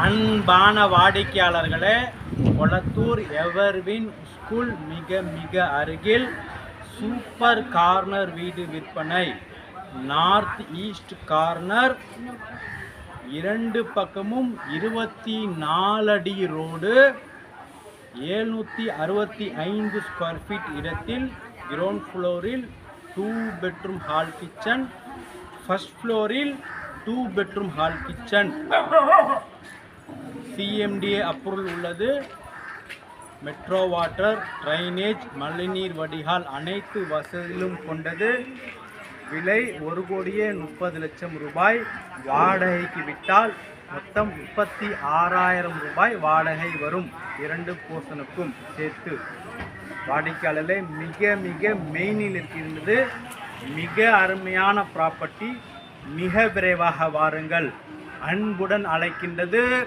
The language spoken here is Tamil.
அன்பான வாடிக்கையாளர்களே கொளத்தூர் எவர்வின் ஸ்கூல் மிக மிக அருகில் சூப்பர் கார்னர் வீடு விற்பனை. நார்த் ஈஸ்ட் கார்னர் இரண்டு பக்கமும் இருபத்தி நாலடி ரோடு ஏழ்நூற்றி அறுபத்தி ஐந்து ஸ்கொயர் ஃபீட் இடத்தில் கிரவுண்ட் ஃப்ளோரில் two bedroom hall kitchen first ஃப்ளோரில் two bedroom hall kitchen CMDA approval உள்ளது. மெட்ரோ வாட்டர் ட்ரைனேஜ் மழைநீர் வடிகால் அனைத்து வசதிகளும் கொண்டது. விலை ஒரு கோடியே முப்பது லட்சம் ரூபாய். வாடகைக்கு விட்டால் மொத்தம் முப்பத்தி ஆறாயிரம் ரூபாய் வாடகை வரும் இரண்டு போர்ஷனுக்கும் சேர்த்து. வாடிக்கையாளர்களே மிக மிக மெயினில் இருக்கின்றது. மிக அருமையான ப்ராப்பர்ட்டி மிக விரைவாக வாருங்கள். அன்புடன் அழைக்கின்றது.